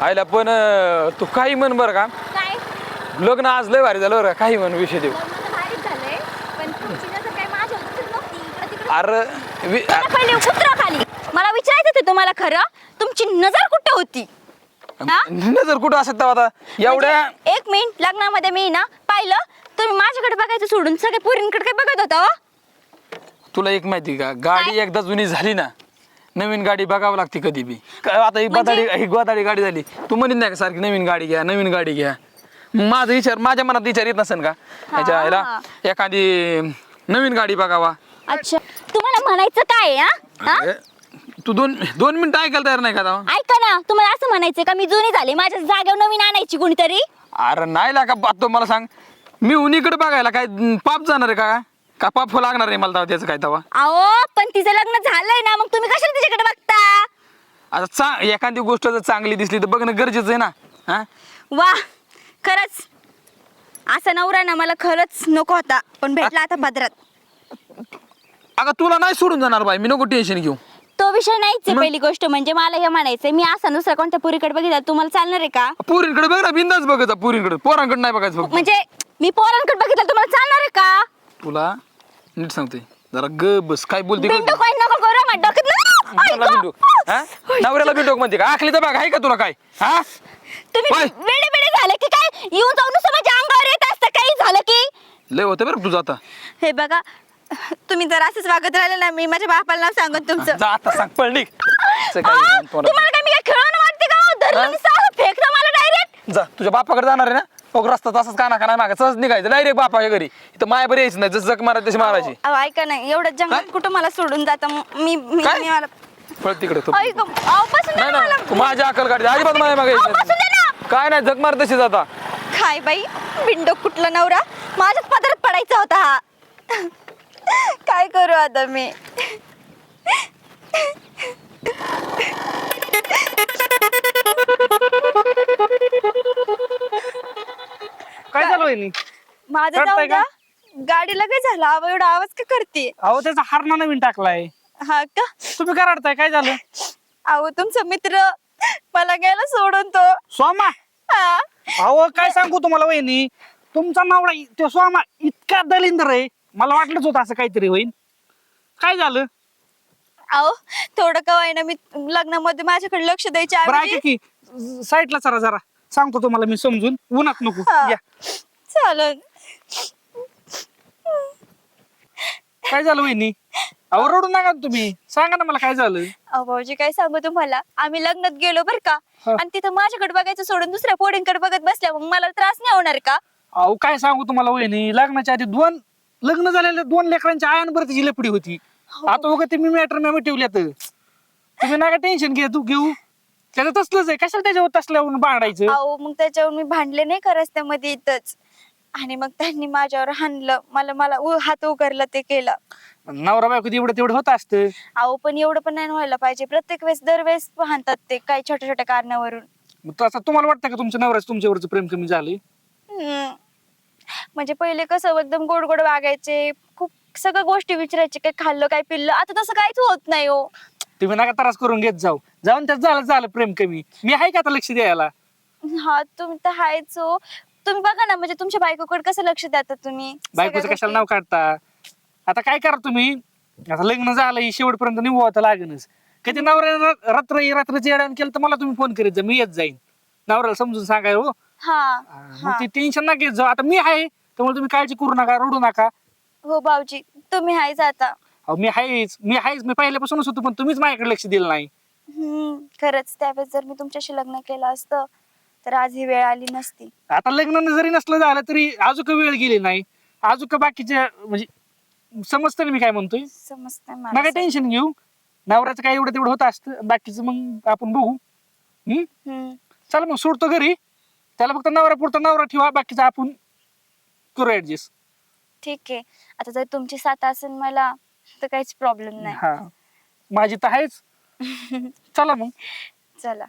आयला पण अं, तू काही म्हण बरं का. काय? लग्न आज लय भारी झालं बरं का. काही म्हण विषय देऊ. लग्न तर भारीच झालंय पण तुमची नजर काय माझ्यावर दिसत नव्हती. इकडं तिकडं अरे वि- मला पहिले उतरा खाली. मला विचारायचं होतं तुम्हाला खरं तुमची नजर कुठे होती? हा? नजर कुठं असत आता? एवढ्या म्हणजे एक मिनिट लग्नामध्ये मी ना पाहिलं तुम्ही माझ्याकडे बघायचं सोडून सगळे पोरींकडे काय बघत होता हो? तुला एक माहिती का? गाडी? एकदा जुनी झाली ना नवीन गाडी बघावं लागते कधी बी. काय आता ही म्हणजे? गोदाडी ही गोदाडी गाडी झाली. तू म्हणत नाही का सारखी नवीन गाडी घ्या नवीन गाडी घ्या. माझा विचार माझ्या मनात विचार येत नसेल का? ह्याच्या आईला एखादी नवीन गाडी बघावा. अच्छा. तुम्हाला म्हणायचं काय आहे, हा? हा? अरे, तू दोन दोन मिनिटं ऐकायला तयार नाही का आता? ऐका ना. तुम्हाला असं म्हणायचं का? मी जुनी झाले. माझ्या जागेवर नवीन आणायची कोणीतरी? अरे नाही लागा बात तो? मला सांग. मी उन्हीकडे बघायला काय पाप जाणार आहे का? का पाप लागणार आहे मला तेव्हा त्याचं काय तेव्हा? अहो पण तिचं लग्न झालंय ना मग तुम्ही कशाला तिच्याकडे बघता? आता चा एखादी गोष्ट जर चांगली दिसली तर बघणं गरजेचं आहे ना हा? वा खरंच. असा नवरा ना मला खरंच नको होता पण भेटला आता पदरात. अगं तुला नाही सोडून जाणार बाई मी नको टेन्शन घेऊ. तो विषय नाहीच आहे मग? पहिली गोष्ट म्हणजे मला हे म्हणायचंय मी असा दुसऱ्या कोणत्या पुरीकडे बघितला तुम्हाला चालणार आहे का? पुरींकडे बघ ना बिंदाच बघायचा पुरींकडे पोरांकडे नाही बघायचं फक्त. म्हणजे मी पोरांकडे बघितलं तुम्हाला चालणार तुला नीट सांगते जरा ग बस. काय बोलते बिंडू काय नको करू माझ्या डोक्यात ना- नवऱ्याला ऐका. हा? नवऱ्याला म्हणते का? आखली तर बघ आहे का तुला काय? हा? तुम्ही होय. वेडे वेडे झाले की काय? येऊन जाऊन नुसतं माझ्या अंगावर येत असतं. काही झालं की? लय होतं बरं तुझं आता. हे बघा तुम्ही जर असंच वागत राहिले ना मी माझ्या बापाला नाव सांगत तुमचं. जा आता सांग पळ निघ. असं काय. तुम्हाला काय मी काय खेळून वाटते का? धरलं हा? फेकता मला डायरेक्ट जा तुझ्या बापाकडे जाणार आहे ना? बघ रस्ता तसाच काना काना मागा. सहज निघायचं. डायरेक्ट बापाच्या घरी. इथं माया बरी यायचं नाही. जसं जग मारा तशी मारायची. अहो ऐका नाही एवढं जंगल काय? कुठं मला सोडून जाता? मग मी मी काय? मी मला पळ तिकडे तू. ऐक अहो बसून द्या नाही ना मला. ना तू माझ्या अकल गाडी अजिबात माया मागे अहो, बसून दे ना. काय नाही जग मार तशी जाता. काय बाई? बिंडो कुठला नवरा? माझ्याच पदरात पडायचा होता. हा काय करू आता मी? वहिनी? माझं करताय जाऊ द्या गाडीला काय झालं. अहो, एवढा आवाज का करते? अहो त्याचा हारणा नवीन टाकलाय. हा का? तुम्ही काय रडताय? काय झालं? अहो तुमचा मित्र मला गेला सोडून तो. स्वामा! हा. अहो काय सांगू तुम्हाला वहिनी? तुमचा नवरा इ- तो स्वामा इतका दलिंदर आहे. मला वाटलंच होतं असं काहीतरी होईल काय झालं? अहो थोडं का ना मी लग्नामध्ये माझ्याकडे लक्ष द्यायच्या बरं ऐवजी- ऐका की साईडला चला जरा. सांगतो तुम्हाला मी समजून. उन्हात नको. हा. या. चालन काय झालं वहिनी? अहो रडू नका ना तुम्ही. सांगा ना मला काय झालं? अहो भाऊजी काय सांगू तुम्हाला? आम्ही लग्नात गेलो बर का? हा. आणि तिथं माझ्याकडे बघायचं सोडून दुसऱ्या पोरींकडे बघत बसल्या मग मला त्रास नाही होणार का? अहो काय सांगू तुम्हाला वहिनी? लग्नाच्या आधी दोन लग्न झालेल्या दोन लेकरांच्या आयांवर तिची लपडी होती. हो. आता बघा ते मी मॅटर मी ठेवल्यात. तुम्ही नका टेन्शन घे तू घेऊ. त्याचं तसलंच आहे. कशाला त्याच्यावर तसल्यावर भांडायचं? अहो मग त्याच्यावर मी भांडले नाही का रस्त्यामध्ये इथंच. आणि मग त्यांनी माझ्यावर हाणलं. मला मला उ- हात उघडला ते केलं. नवरा बायको एवढं तेवढं होत असतं. अहो पण एवढं पण नाही व्हायला पाहिजे. प्रत्येक वेळेस दरवेळेस हाणतात ते काही छोट्या छोट्या कारणावरून. मग तसं तुम्हाला वाटतं का तुमच्या नवऱ्याचं तुमच्यावरचं प्रेम कमी झाले हम्म. म्हणजे पहिले कसं एकदम गोड गोड वागायचे. खूप सगळ्या गोष्टी विचारायचे काय खाल्लं काय पिल्लं. आता तसं काहीच होत नाही हो. तुम्ही नका त्रास करून घेत जाऊ. जाऊन त्यात झालं झालं प्रेम कमी. मी आहे का आता लक्ष द्यायला? हा तुम्ही तर आहेच हो. तुम्ही बघा ना म्हणजे तुमच्या बायकोकडे कसं लक्ष देता तुम्ही? बायकोचं सगळ्या कशाला नाव काढता? आता काय करा तुम्ही? आता लग्न झालं ही शेवटपर्यंत निभवावं लागेलच. कधी नवऱ्याने रात्र रात्रीचं येड्यान केलं तर मला तुम्ही फोन करीत जा मी येत जाईन. नवऱ्याला समजून सांगाय हो. गोष्टी- हा मग ते टेन्शन नका घेत जाऊ. आता मी आहे त्यामुळे तुम्ही काळजी करू नका रडू नका. हो भाऊजी तुम्ही आहेच आता. अहो मी आहेच मी आहेच मी पहिल्यापासूनच होतो पण तुम्हीच माझ्याकडे लक्ष दिलं नाही. हम्म. खरंच त्यावेळेस जर मी तुमच्याशी लग्न केलं असतं तर आज ही वेळ आली नसती. आता लग्न जरी नसलं झालं तरी अजून वेळ गेली नाही. अजून बाकीचे म्हणजे समजतं ना मी काय म्हणतोय? समजतंय नका मला टेन्शन घेऊ. नवऱ्याचं काय एवढं तेवढं होत असतं बाकीचं मग आपण बघू. हम्म? हम्म. चला मग सोडतो घरी. त्याला फक्त नवरा पुरता नवरा ठेवा बाकीचं आपण करू ऍडजस्ट ठीक आहे. आता जर तुमची साथ असेल मला तर काहीच प्रॉब्लेम नाही. हा. माझी तर आहेच. चला मग. चला.